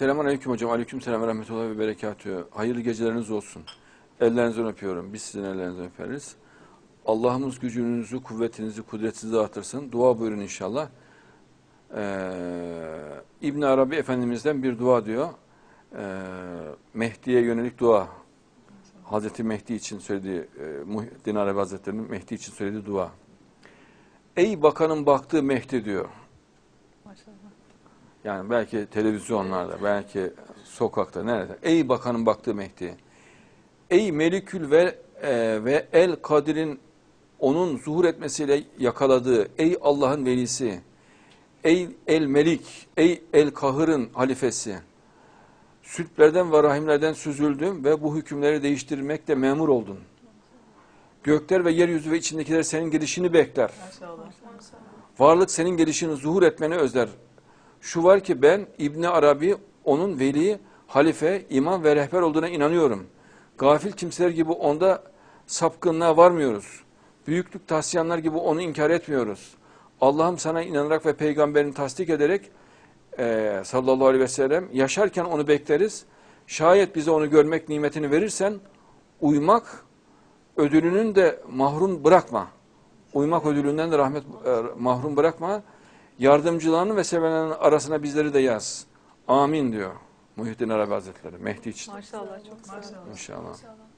Selamun Aleyküm hocam. Aleyküm selam ve rahmetullahi ve berekatühü. Hayırlı geceleriniz olsun. Ellerinizden öpüyorum. Biz sizin ellerinizden öperiz. Allah'ımız gücünüzü, kuvvetinizi, kudretinizi artırsın. Dua buyurun inşallah. Ee, İbn Arabi Efendimiz'den bir dua diyor. Ee, Mehdi'ye yönelik dua. Hazreti Mehdi için söylediği, e, Muhyiddin Arabi Hazretleri'nin Mehdi için söylediği dua. Ey bakanın baktığı Mehdi diyor. Maşallah. Yani belki televizyonlarda, belki sokakta, nerede? Ey bakanın baktığı Mehdi. Ey Melikül ve, e, ve El Kadir'in onun zuhur etmesiyle yakaladığı, ey Allah'ın velisi, ey El Melik, ey El Kahır'ın halifesi. Sütlerden ve rahimlerden süzüldüm ve bu hükümleri değiştirmekte memur oldun. Gökler ve yeryüzü ve içindekiler senin gelişini bekler. Maşallah. Varlık senin gelişini zuhur etmeni özler. Şu var ki ben İbni Arabi onun veli, halife, imam ve rehber olduğuna inanıyorum. Gafil kimseler gibi onda sapkınlığa varmıyoruz. Büyüklük taslayanlar gibi onu inkar etmiyoruz. Allah'ım sana inanarak ve peygamberini tasdik ederek eee, sallallahu aleyhi ve sellem yaşarken onu bekleriz. Şayet bize onu görmek nimetini verirsen uymak ödülünün de mahrum bırakma. Uymak ödülünden de rahmet e, mahrum bırakma. Yardımcılarının ve sevenlerin arasına bizleri de yaz. Amin diyor Muhyiddin Arabi Hazretleri. Mehdi için Maşallah çok maşallah. inşallah. İnşallah.